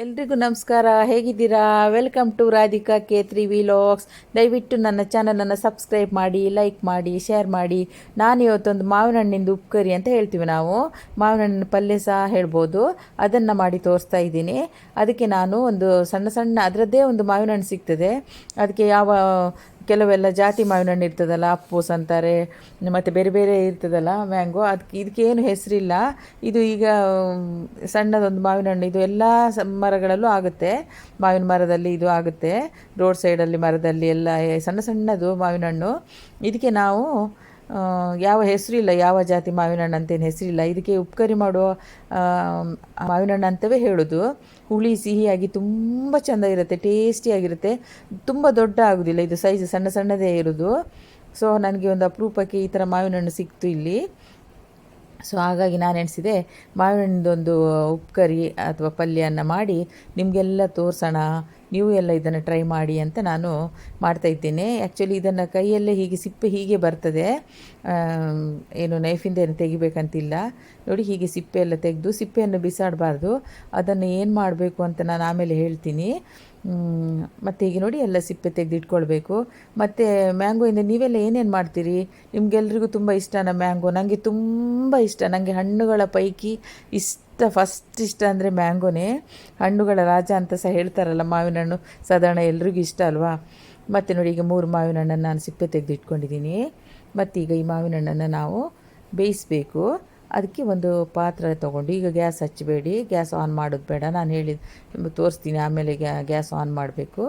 ಎಲ್ರಿಗೂ ನಮಸ್ಕಾರ, ಹೇಗಿದ್ದೀರಾ? Welcome to Radhika K three vlogs ದಯವಿಟ್ಟು ನನ್ನ ಚಾನಲನ್ನು ಸಬ್ಸ್ಕ್ರೈಬ್ ಮಾಡಿ ಲೈಕ್ ಮಾಡಿ ಶೇರ್ ಮಾಡಿ. ನಾನು ಇವತ್ತೊಂದು ಮಾವಿನ ಹಣ್ಣಿಂದ ಉಪ್ಕರಿ ಅಂತ ಹೇಳ್ತೀವಿ ನಾವು. ಮಾವಿನ ಹಣ್ಣಿನ ಪಲ್ಯ ಸಹ ಹೇಳ್ಬೋದು. ಅದನ್ನು ಮಾಡಿ ತೋರಿಸ್ತಾ ಇದ್ದೀನಿ. ಅದಕ್ಕೆ ನಾನು ಒಂದು ಸಣ್ಣ ಸಣ್ಣ, ಅದರದ್ದೇ ಒಂದು ಮಾವಿನ ಹಣ್ಣು ಸಿಗ್ತದೆ. ಅದಕ್ಕೆ ಯಾವ ಕೆಲವೆಲ್ಲ ಜಾತಿ ಮಾವಿನ ಹಣ್ಣು ಇರ್ತದಲ್ಲ, ಅಪ್ಪೂಸ್ ಅಂತಾರೆ, ಮತ್ತು ಬೇರೆ ಬೇರೆ ಇರ್ತದಲ್ಲ ಮ್ಯಾಂಗೋ ಅದಕ್ಕೆ ಇದಕ್ಕೇನು ಹೆಸರಿಲ್ಲ. ಇದು ಈಗ ಸಣ್ಣದೊಂದು ಮಾವಿನ ಹಣ್ಣು ಇದು ಎಲ್ಲ ಮರಗಳಲ್ಲೂ ಆಗುತ್ತೆ. ಮಾವಿನ ಮರದಲ್ಲಿ ಇದು ಆಗುತ್ತೆ. ರೋಡ್ ಸೈಡಲ್ಲಿ ಮರದಲ್ಲಿ ಎಲ್ಲ ಸಣ್ಣ ಸಣ್ಣದು ಮಾವಿನ ಹಣ್ಣು ಇದಕ್ಕೆ ನಾವು ಯಾವ ಹೆಸರಿಲ್ಲ, ಯಾವ ಜಾತಿ ಮಾವಿನ ಹಣ್ಣು ಅಂತೇನು ಹೆಸರಿಲ್ಲ. ಇದಕ್ಕೆ ಉಪ್ಕರಿ ಮಾಡುವ ಮಾವಿನ ಹಣ್ಣು ಅಂತವೇ ಹೇಳೋದು. ಹುಳಿ ಸಿಹಿಯಾಗಿ ತುಂಬ ಚೆಂದ ಇರುತ್ತೆ ಟೇಸ್ಟಿಯಾಗಿರುತ್ತೆ ತುಂಬ ದೊಡ್ಡ ಆಗೋದಿಲ್ಲ, ಇದು ಸೈಜ್ ಸಣ್ಣ ಸಣ್ಣದೇ ಇರೋದು. ಸೊ ನನಗೆ ಒಂದು ಅಪರೂಪಕ್ಕೆ ಈ ಥರ ಮಾವಿನ ಹಣ್ಣು ಸಿಕ್ತು ಇಲ್ಲಿ. ಸೊ ಹಾಗಾಗಿ ನಾನು ಎಣಿಸಿದೆ ಮಾವಿನ ಉಪ್ಪು ಕರಿ ಅಥವಾ ಪಲ್ಯನ ಮಾಡಿ ನಿಮಗೆಲ್ಲ ತೋರಿಸೋಣ, ನೀವು ಎಲ್ಲ ಇದನ್ನು ಟ್ರೈ ಮಾಡಿ ಅಂತ ನಾನು ಮಾಡ್ತಾ ಇದ್ದೇನೆ. ಆ್ಯಕ್ಚುಲಿ ಇದನ್ನು ಕೈಯಲ್ಲೇ ಹೀಗೆ ಸಿಪ್ಪೆ ಹೀಗೆ ಬರ್ತದೆ. ಏನು ನೈಫಿಂದ ಏನು ತೆಗಿಬೇಕಂತಿಲ್ಲ. ನೋಡಿ ಹೀಗೆ ಸಿಪ್ಪೆ ಎಲ್ಲ ತೆಗೆದು ಸಿಪ್ಪೆಯನ್ನು ಬಿಸಾಡಬಾರ್ದು. ಅದನ್ನು ಏನು ಮಾಡಬೇಕು ಅಂತ ನಾನು ಆಮೇಲೆ ಹೇಳ್ತೀನಿ. ಮತ್ತು ಈಗ ನೋಡಿ ಎಲ್ಲ ಸಿಪ್ಪೆ ತೆಗೆದು ಇಟ್ಕೊಳ್ಬೇಕು ಮತ್ತು ಮ್ಯಾಂಗೋಯಿಂದ ನೀವೆಲ್ಲ ಏನೇನು ಮಾಡ್ತೀರಿ? ನಿಮಗೆಲ್ರಿಗೂ ತುಂಬ ಇಷ್ಟನ ಮ್ಯಾಂಗೋ. ನನಗೆ ತುಂಬ ಇಷ್ಟ. ನನಗೆ ಹಣ್ಣುಗಳ ಪೈಕಿ ಇಷ್ಟ ಫಸ್ಟ್ ಇಷ್ಟ ಅಂದರೆ ಮ್ಯಾಂಗೋನೇ. ಹಣ್ಣುಗಳ ರಾಜ ಅಂತ ಸಹ ಹೇಳ್ತಾರಲ್ಲ, ಮಾವಿನ ಹಣ್ಣು ಸಾಧಾರಣ ಎಲ್ರಿಗೂ ಇಷ್ಟ ಅಲ್ವಾ? ಮತ್ತು ನೋಡಿ ಈಗ ಮೂರು ಮಾವಿನ ಹಣ್ಣನ್ನು ನಾನು ಸಿಪ್ಪೆ ತೆಗೆದು ಇಟ್ಕೊಂಡಿದ್ದೀನಿ ಮತ್ತೀಗ ಈ ಮಾವಿನ ಹಣ್ಣನ್ನು ನಾವು ಬೇಯಿಸಬೇಕು. ಅದಕ್ಕೆ ಒಂದು ಪಾತ್ರೆ ತೊಗೊಂಡು, ಈಗ ಗ್ಯಾಸ್ ಹಚ್ಚಬೇಡಿ, ಗ್ಯಾಸ್ ಆನ್ ಮಾಡೋದು ಬೇಡ, ನಾನು ಹೇಳಿ ತೋರಿಸ್ತೀನಿ, ಆಮೇಲೆ ಗ್ಯಾ, ಗ್ಯಾಸ್ ಆನ್ ಮಾಡಬೇಕು.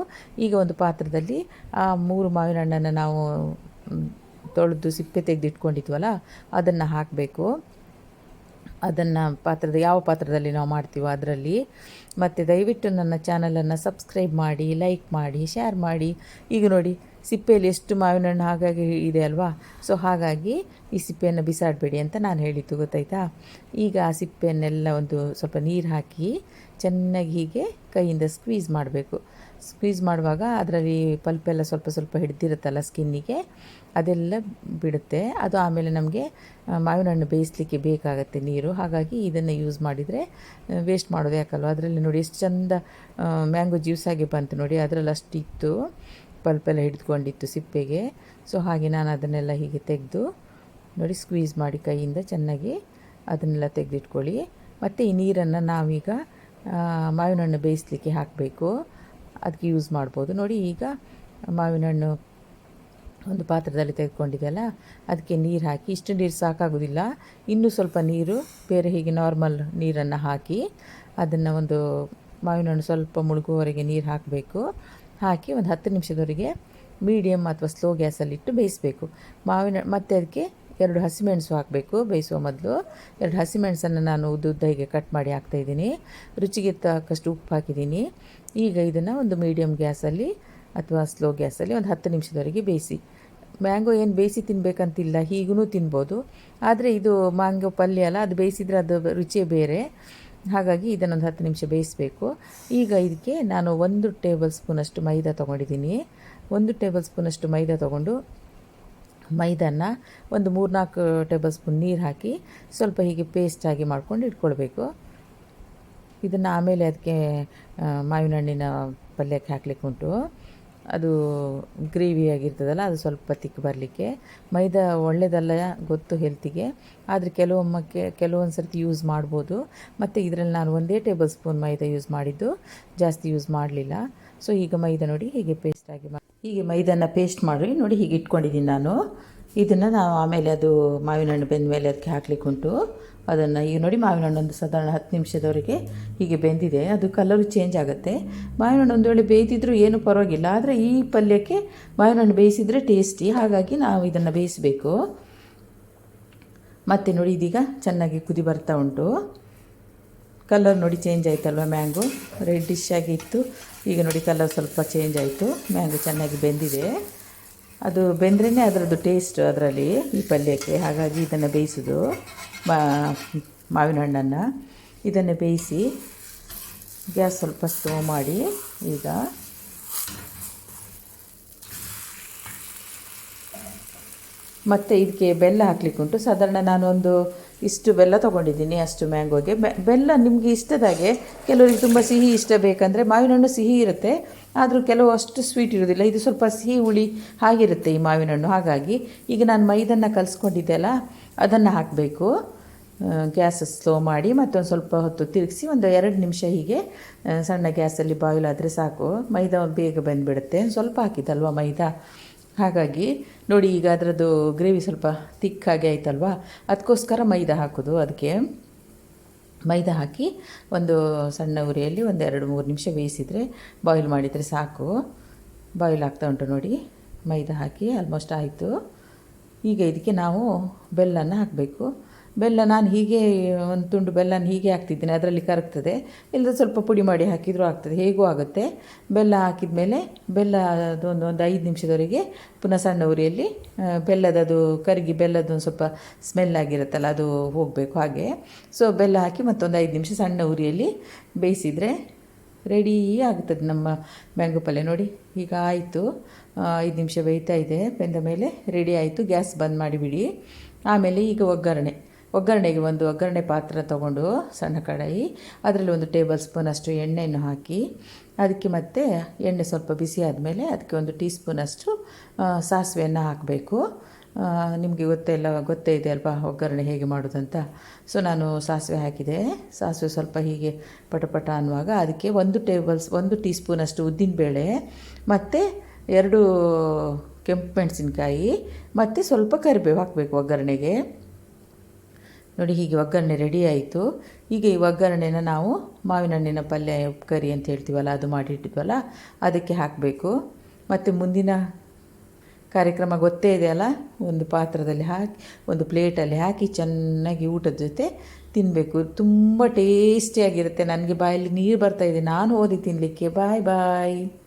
ಈಗ ಒಂದು ಪಾತ್ರದಲ್ಲಿ ಆ ಮೂರು ಮಾವಿನ ಹಣ್ಣನ್ನು ನಾವು ತೊಳೆದು ಸಿಪ್ಪೆ ತೆಗೆದು ಇಟ್ಕೊಂಡಿದ್ವಲ್ಲ ಅದನ್ನು ಹಾಕಬೇಕು. ಅದನ್ನು ಪಾತ್ರದ, ಯಾವ ಪಾತ್ರದಲ್ಲಿ ನಾವು ಮಾಡ್ತೀವೋ ಅದರಲ್ಲಿ. ಮತ್ತು ದಯವಿಟ್ಟು ನನ್ನ ಚಾನಲನ್ನು ಸಬ್ಸ್ಕ್ರೈಬ್ ಮಾಡಿ, ಲೈಕ್ ಮಾಡಿ, ಶೇರ್ ಮಾಡಿ. ಈಗ ನೋಡಿ ಸಿಪ್ಪೆಯಲ್ಲಿ ಎಷ್ಟು ಮಾವಿನ ಹಣ್ಣು ಹಾಗಾಗಿ ಇದೆ ಅಲ್ವಾ? ಸೊ ಹಾಗಾಗಿ ಈ ಸಿಪ್ಪೆಯನ್ನು ಬಿಸಾಡಬೇಡಿ ಅಂತ ನಾನು ಹೇಳಿದ್ದು, ಗೊತ್ತಾಯ್ತಾ? ಈಗ ಆ ಸಿಪ್ಪೆಯನ್ನೆಲ್ಲ ಒಂದು ಸ್ವಲ್ಪ ನೀರು ಹಾಕಿ ಚೆನ್ನಾಗಿ ಹೀಗೆ ಕೈಯಿಂದ ಸ್ಕ್ವೀಸ್ ಮಾಡಬೇಕು. ಸ್ಕ್ವೀಸ್ ಮಾಡುವಾಗ ಅದರಲ್ಲಿ ಪಲ್ಪೆಲ್ಲ ಸ್ವಲ್ಪ ಸ್ವಲ್ಪ ಹಿಡ್ದಿರುತ್ತಲ್ಲ ಸ್ಕಿನ್ನಿಗೆ ಅದೆಲ್ಲ ಬಿಡುತ್ತೆ. ಅದು ಆಮೇಲೆ ನಮಗೆ ಮಾವಿನ ಹಣ್ಣು ಬೇಯಿಸಲಿಕ್ಕೆ ಬೇಕಾಗುತ್ತೆ ನೀರು. ಹಾಗಾಗಿ ಇದನ್ನು ಯೂಸ್ ಮಾಡಿದರೆ ವೇಸ್ಟ್ ಮಾಡೋದು ಯಾಕಲ್ವ? ಅದರಲ್ಲಿ ನೋಡಿ, ಎಷ್ಟು ಚಂದ ಮ್ಯಾಂಗೋ ಜ್ಯೂಸ್ ಆಗಿ ಬಂತು ನೋಡಿ, ಅದರಲ್ಲಿ ಅಷ್ಟು ಇತ್ತು ಪಲ್ಪೆಲ್ಲ ಹಿಡಿದುಕೊಂಡಿತ್ತು ಸಿಪ್ಪೆಗೆ. ಸೊ ಹಾಗೆ ನಾನು ಅದನ್ನೆಲ್ಲ ಹೀಗೆ ತೆಗೆದು ನೋಡಿ ಸ್ಕ್ವೀಸ್ ಮಾಡಿ ಕೈಯಿಂದ ಚೆನ್ನಾಗಿ ಅದನ್ನೆಲ್ಲ ತೆಗೆದಿಟ್ಕೊಳ್ಳಿ. ಮತ್ತು ಈ ನೀರನ್ನು ನಾವೀಗ ಮಾವಿನ ಹಣ್ಣು ಬೇಯಿಸಲಿಕ್ಕೆ ಹಾಕಬೇಕು. ಅದಕ್ಕೆ ಯೂಸ್ ಮಾಡ್ಬೋದು. ನೋಡಿ ಈಗ ಮಾವಿನ ಹಣ್ಣು ಒಂದು ಪಾತ್ರದಲ್ಲಿ ತೆಗೆದುಕೊಂಡಿದ್ದೆಲ್ಲ ಅದಕ್ಕೆ ನೀರು ಹಾಕಿ. ಇಷ್ಟು ನೀರು ಸಾಕಾಗೋದಿಲ್ಲ. ಇನ್ನೂ ಸ್ವಲ್ಪ ನೀರು, ಬೇರೆ ಹೀಗೆ ನಾರ್ಮಲ್ ನೀರನ್ನು ಹಾಕಿ ಅದನ್ನು ಒಂದು ಮಾವಿನ ಹಣ್ಣು ಸ್ವಲ್ಪ ಮುಳುಗುವವರೆಗೆ ನೀರು ಹಾಕಬೇಕು. ಹಾಕಿ ಒಂದು ಹತ್ತು ನಿಮಿಷದವರೆಗೆ ಮೀಡಿಯಮ್ ಅಥವಾ ಸ್ಲೋ ಗ್ಯಾಸಲ್ಲಿಟ್ಟು ಬೇಯಿಸಬೇಕು. ಮಾವಿನ ಮತ್ತು ಅದಕ್ಕೆ ಎರಡು ಹಸಿಮೆಣಸು ಹಾಕಬೇಕು. ಬೇಯಿಸುವ ಮೊದಲು ಎರಡು ಹಸಿಮೆಣಸನ್ನು ನಾನು ಉದ್ದು ಉದ್ದ ಹೀಗೆ ಕಟ್ ಮಾಡಿ ಹಾಕ್ತಾಯಿದ್ದೀನಿ ರುಚಿಗೆ ತಕ್ಕಷ್ಟು ಉಪ್ಪು ಹಾಕಿದ್ದೀನಿ. ಈಗ ಇದನ್ನು ಒಂದು ಮೀಡಿಯಮ್ ಗ್ಯಾಸಲ್ಲಿ ಅಥವಾ ಸ್ಲೋ ಗ್ಯಾಸಲ್ಲಿ ಒಂದು ಹತ್ತು ನಿಮಿಷದವರೆಗೆ ಬೇಯಿಸಿ. ಮ್ಯಾಂಗೋ ಏನು ಬೇಯಿಸಿ ತಿನ್ನಬೇಕಂತಿಲ್ಲ ಹೀಗೂ ತಿನ್ಬೋದು. ಆದರೆ ಇದು ಮ್ಯಾಂಗೋ ಪಲ್ಯ ಅಲ್ಲ, ಅದು ಬೇಯಿಸಿದರೆ ಅದು ರುಚಿಯೇ ಬೇರೆ. ಹಾಗಾಗಿ ಇದನ್ನೊಂದು ಹತ್ತು ನಿಮಿಷ ಬೇಯಿಸಬೇಕು. ಈಗ ಇದಕ್ಕೆ ನಾನು ಒಂದು ಟೇಬಲ್ ಸ್ಪೂನಷ್ಟು ಮೈದಾ ತೊಗೊಂಡಿದ್ದೀನಿ. ಒಂದು ಟೇಬಲ್ ಸ್ಪೂನಷ್ಟು ಮೈದಾ ತೊಗೊಂಡು ಮೈದಾನ ಒಂದು ಮೂರ್ನಾಲ್ಕು ಟೇಬಲ್ ಸ್ಪೂನ್ ನೀರು ಹಾಕಿ ಸ್ವಲ್ಪ ಹೀಗೆ ಪೇಸ್ಟ್ ಆಗಿ ಮಾಡ್ಕೊಂಡು ಇಟ್ಕೊಳ್ಬೇಕು. ಇದನ್ನು ಆಮೇಲೆ ಅದಕ್ಕೆ ಮಾವಿನ ಹಣ್ಣಿನ ಪಲ್ಯಕ್ಕೆ ಹಾಕ್ಲಿಕ್ಕೆ ಉಂಟು ಅದು ಗ್ರೇವಿಯಾಗಿರ್ತದಲ್ಲ ಅದು ಸ್ವಲ್ಪ ತಿಕ್ಕಿ ಬರಲಿಕ್ಕೆ. ಮೈದಾ ಒಳ್ಳೆಯದಲ್ಲ ಗೊತ್ತು ಹೆಲ್ತಿಗೆ. ಆದರೆ ಕೆಲವೊಮ್ಮಕ್ಕೆ ಕೆಲವೊಂದು ಸರ್ತಿ ಯೂಸ್ ಮಾಡ್ಬೋದು. ಮತ್ತು ಇದರಲ್ಲಿ ನಾನು ಒಂದೇ ಟೇಬಲ್ ಸ್ಪೂನ್ ಮೈದಾ ಯೂಸ್ ಮಾಡಿದ್ದು. ಜಾಸ್ತಿ ಯೂಸ್ ಮಾಡಲಿಲ್ಲ. ಸೊ ಈಗ ಮೈದಾ ನೋಡಿ ಹೀಗೆ ಪೇಸ್ಟ್ ಆಗಿ ಮಾಡಿ ಹೀಗೆ ಮೈದಾನ ಪೇಸ್ಟ್ ಮಾಡಿ ನೋಡಿ ಹೀಗೆ ಇಟ್ಕೊಂಡಿದ್ದೀನಿ ನಾನು. ಇದನ್ನು ನಾವು ಆಮೇಲೆ ಅದು ಮಾವಿನ ಹಣ್ಣು ಬೆಂದ ಮೇಲೆ ಅದಕ್ಕೆ ಹಾಕ್ಲಿಕ್ಕೆ ಉಂಟು ಅದನ್ನು ಈಗ ನೋಡಿ ಮಾವಿನ ಹಣ್ಣು ಒಂದು ಸಾಧಾರಣ ಹತ್ತು ನಿಮಿಷದವರೆಗೆ ಹೀಗೆ ಬೆಂದಿದೆ. ಅದು ಕಲರು ಚೇಂಜ್ ಆಗುತ್ತೆ. ಮಾವಿನ ಹಣ್ಣು ಒಂದು ವೇಳೆ ಬೇಯ್ತಿದ್ರು ಏನೂ ಪರವಾಗಿಲ್ಲ. ಆದರೆ ಈ ಪಲ್ಯಕ್ಕೆ ಮಾವಿನ ಹಣ್ಣು ಬೇಯಿಸಿದರೆ ಟೇಸ್ಟಿ ಹಾಗಾಗಿ ನಾವು ಇದನ್ನು ಬೇಯಿಸಬೇಕು. ಮತ್ತು ನೋಡಿ ಇದೀಗ ಚೆನ್ನಾಗಿ ಕುದಿ ಬರ್ತಾ ಉಂಟು. ಕಲರ್ ನೋಡಿ ಚೇಂಜ್ ಆಯಿತಲ್ವ ಮ್ಯಾಂಗೋ ಡಿಶ್ ಇತ್ತು. ಈಗ ನೋಡಿ ಕಲರ್ ಸ್ವಲ್ಪ ಚೇಂಜ್ ಆಯಿತು. ಮ್ಯಾಂಗೋ ಚೆನ್ನಾಗಿ ಬೆಂದಿದೆ. ಅದು ಬೆಂದ್ರೇ ಅದರದ್ದು ಟೇಸ್ಟ್ ಅದರಲ್ಲಿ ಈ ಪಲ್ಯಕ್ಕೆ. ಹಾಗಾಗಿ ಇದನ್ನು ಬೇಯಿಸೋದು. ಮಾವಿನ ಹಣ್ಣನ್ನು ಇದನ್ನು ಬೇಯಿಸಿ ಗ್ಯಾಸ್ ಸ್ವಲ್ಪ ಸ್ಲೋ ಮಾಡಿ ಈಗ ಮತ್ತು ಇದಕ್ಕೆ ಬೆಲ್ಲ ಹಾಕ್ಲಿಕ್ಕೆ ಉಂಟು. ಸಾಧಾರಣ ನಾನು ಒಂದು ಇಷ್ಟು ಬೆಲ್ಲ ತೊಗೊಂಡಿದ್ದೀನಿ ಅಷ್ಟು ಮ್ಯಾಂಗೋಗೆ. ಬೆಲ್ಲ ನಿಮಗೆ ಇಷ್ಟದಾಗೆ ಕೆಲವರಿಗೆ ತುಂಬ ಸಿಹಿ ಇಷ್ಟ ಬೇಕಂದರೆ ಮಾವಿನ ಹಣ್ಣು ಸಿಹಿ ಇರುತ್ತೆ. ಆದರೂ ಕೆಲವು ಅಷ್ಟು ಸ್ವೀಟ್ ಇರೋದಿಲ್ಲ ಇದು ಸ್ವಲ್ಪ ಸಿಹಿ ಹುಳಿ ಹಾಗಿರುತ್ತೆ ಈ ಮಾವಿನ ಹಣ್ಣು. ಹಾಗಾಗಿ ಈಗ ನಾನು ಮೈದನ್ನು ಕಲಿಸ್ಕೊಂಡಿದ್ದೆ ಅಲ್ಲ ಅದನ್ನು ಹಾಕಬೇಕು. ಗ್ಯಾಸ್ ಸ್ಲೋ ಮಾಡಿ ಮತ್ತೊಂದು ಸ್ವಲ್ಪ ಹೊತ್ತು ತಿರುಗಿಸಿ ಒಂದು ಎರಡು ನಿಮಿಷ ಹೀಗೆ ಸಣ್ಣ ಗ್ಯಾಸಲ್ಲಿ ಬಾಯ್ಲ್ ಆದರೆ ಸಾಕು. ಮೈದಾ ಬೇಗ ಬಂದುಬಿಡುತ್ತೆ. ಸ್ವಲ್ಪ ಹಾಕಿದ್ದಲ್ವ ಮೈದಾ? ಹಾಗಾಗಿ ನೋಡಿ ಈಗ ಅದರದ್ದು ಗ್ರೇವಿ ಸ್ವಲ್ಪ ತಿಕ್ಕಾಗಿ ಆಯ್ತಲ್ವಾ? ಅದಕ್ಕೋಸ್ಕರ ಮೈದಾ ಹಾಕೋದು ಅದಕ್ಕೆ. ಮೈದಾ ಹಾಕಿ ಒಂದು ಸಣ್ಣ ಉರಿಯಲ್ಲಿ ಒಂದು ಎರಡು ಮೂರು ನಿಮಿಷ ಬೇಯಿಸಿದರೆ ಬಾಯ್ಲ್ ಮಾಡಿದರೆ ಸಾಕು. ಬಾಯ್ಲ್ ಆಗ್ತಾ ಉಂಟು ನೋಡಿ. ಮೈದಾ ಹಾಕಿ ಆಲ್ಮೋಸ್ಟ್ ಆಯಿತು. ಈಗ ಇದಕ್ಕೆ ನಾವು ಬೆಲ್ಲನ ಹಾಕಬೇಕು. ಬೆಲ್ಲ ನಾನು ಹೀಗೆ, ಒಂದು ತುಂಡು ಬೆಲ್ಲನ ಹೀಗೆ ಹಾಕ್ತಿದ್ದೀನಿ, ಅದರಲ್ಲಿ ಕರಗ್ತದೆ. ಇಲ್ಲದ ಸ್ವಲ್ಪ ಪುಡಿ ಮಾಡಿ ಹಾಕಿದರೂ ಆಗ್ತದೆ, ಹೇಗೂ ಆಗುತ್ತೆ. ಬೆಲ್ಲ ಹಾಕಿದ ಮೇಲೆ ಬೆಲ್ಲ ಅದೊಂದು ಒಂದು ಐದು ನಿಮಿಷದವರೆಗೆ ಪುನಃ ಸಣ್ಣ ಉರಿಯಲ್ಲಿ ಬೆಲ್ಲದದು ಕರಗಿ ಬೆಲ್ಲದೊಂದು ಸ್ವಲ್ಪ ಸ್ಮೆಲ್ ಆಗಿರುತ್ತಲ್ಲ, ಅದು ಹೋಗಬೇಕು ಹಾಗೆ. ಸೊ ಬೆಲ್ಲ ಹಾಕಿ ಮತ್ತೊಂದು ಐದು ನಿಮಿಷ ಸಣ್ಣ ಉರಿಯಲ್ಲಿ ಬೇಯಿಸಿದರೆ ರೆಡಿ ಆಗ್ತದೆ ನಮ್ಮ ಮ್ಯಾಂಗೋ ಪಲ್ಯ. ನೋಡಿ, ಈಗ ಆಯಿತು. ಐದು ನಿಮಿಷ ಬೇಯ್ತಾ ಇದೆ. ಬೆಂದ ಮೇಲೆ ರೆಡಿ ಆಯಿತು. ಗ್ಯಾಸ್ ಬಂದ್ ಮಾಡಿಬಿಡಿ ಆಮೇಲೆ ಈಗ ಒಗ್ಗರಣೆ. ಒಗ್ಗರಣೆಗೆ ಒಂದು ಒಗ್ಗರಣೆ ಪಾತ್ರ ತಗೊಂಡು ಸಣ್ಣ ಕಡಾಯಿ, ಅದರಲ್ಲಿ ಒಂದು ಟೇಬಲ್ ಸ್ಪೂನ್ ಅಷ್ಟು ಎಣ್ಣೆಯನ್ನು ಹಾಕಿ, ಅದಕ್ಕೆ ಮತ್ತೆ ಎಣ್ಣೆ ಸ್ವಲ್ಪ ಬಿಸಿ ಆದಮೇಲೆ ಅದಕ್ಕೆ ಒಂದು ಟೀ ಸ್ಪೂನಷ್ಟು ಸಾಸಿವೆಯನ್ನು ಹಾಕಬೇಕು. ನಿಮಗೆ ಗೊತ್ತೆಲ್ಲ ಗೊತ್ತೇ ಇದೆ ಅಲ್ವಾ ಒಗ್ಗರಣೆ ಹೇಗೆ ಮಾಡೋದಂತ ಸೊ ನಾನು ಸಾಸಿವೆ ಹಾಕಿದೆ. ಸಾಸಿವೆ ಸ್ವಲ್ಪ ಹೀಗೆ ಪಟಪಟ ಅನ್ನುವಾಗ ಅದಕ್ಕೆ ಒಂದು ಟೇಬಲ್ಸ್ ಒಂದು ಟೀ ಸ್ಪೂನಷ್ಟು ಉದ್ದಿನಬೇಳೆ ಮತ್ತು ಎರಡು ಕೆಂಪು ಮೆಣಸಿನ್ಕಾಯಿ, ಮತ್ತು ಸ್ವಲ್ಪ ಕರಿಬೇವು ಹಾಕಬೇಕು ಒಗ್ಗರಣೆಗೆ. ನೋಡಿ, ಹೀಗೆ ಒಗ್ಗರಣೆ ರೆಡಿ ಆಯಿತು. ಈಗ ಈ ಒಗ್ಗರಣೆನ ನಾವು ಮಾವಿನ ಹಣ್ಣಿನ ಪಲ್ಯ, ಕರಿ ಅಂತ ಹೇಳ್ತೀವಲ್ಲ, ಅದು ಮಾಡಿಟ್ಟಿದ್ವಲ್ಲ, ಅದಕ್ಕೆ ಹಾಕಬೇಕು. ಮತ್ತು ಮುಂದಿನ ಕಾರ್ಯಕ್ರಮ ಗೊತ್ತೇ ಇದೆಯಲ್ಲ ಒಂದು ಪಾತ್ರದಲ್ಲಿ ಹಾಕಿ, ಒಂದು ಪ್ಲೇಟಲ್ಲಿ ಹಾಕಿ ಚೆನ್ನಾಗಿ ಊಟದ ಜೊತೆ ತಿನ್ನಬೇಕು ತುಂಬ ಟೇಸ್ಟಿಯಾಗಿರುತ್ತೆ. ನನಗೆ ಬಾಯಲ್ಲಿ ನೀರು ಬರ್ತಾ ಇದೆ. ನಾನು ಓದಿ ತಿನ್ನಲಿಕ್ಕೆ ಬಾಯ್ ಬಾಯ್.